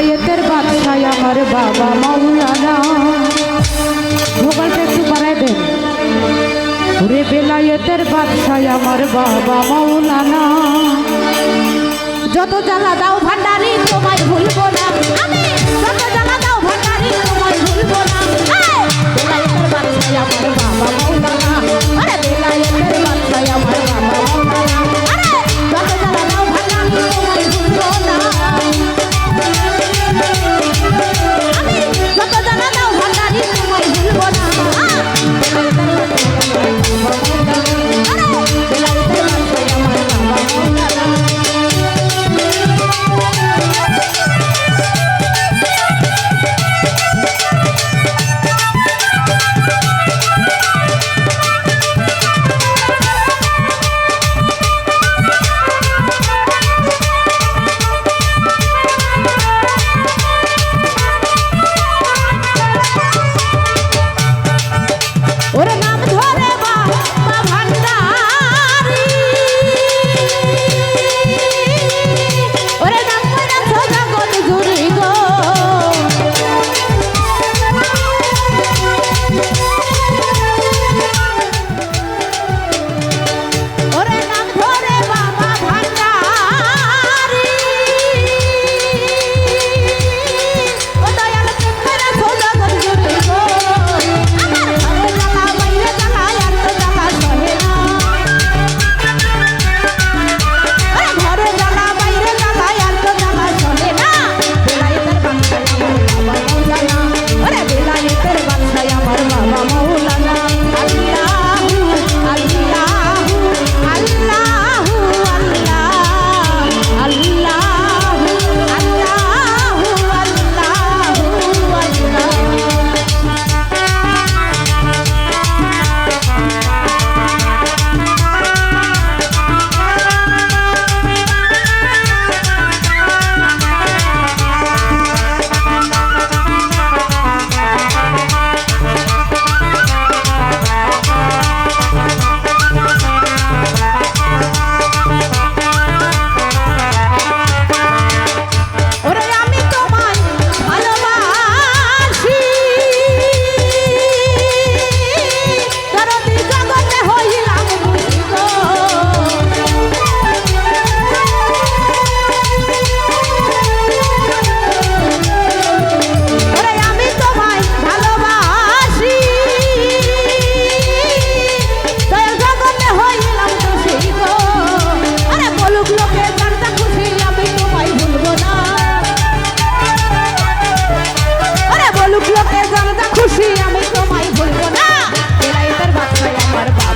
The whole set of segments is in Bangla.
বেলায়েতের বাদশায় আমার বাবা মাওলানা। ভোগালটা একটু বাড়াইবেন ওরে বেলায়েতের বাদশায় আমার বাবা মাওলানা। যত জ্বালা দাও ভান্ডারি, তোমায় ভুলবো না। আমি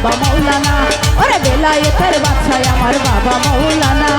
বাবা মৌলানা। ওরে বেলায়েতের বাচ্চায় আমার বাবা মৌলানা।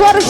ওরে বছর শেষে চন্দ্রমা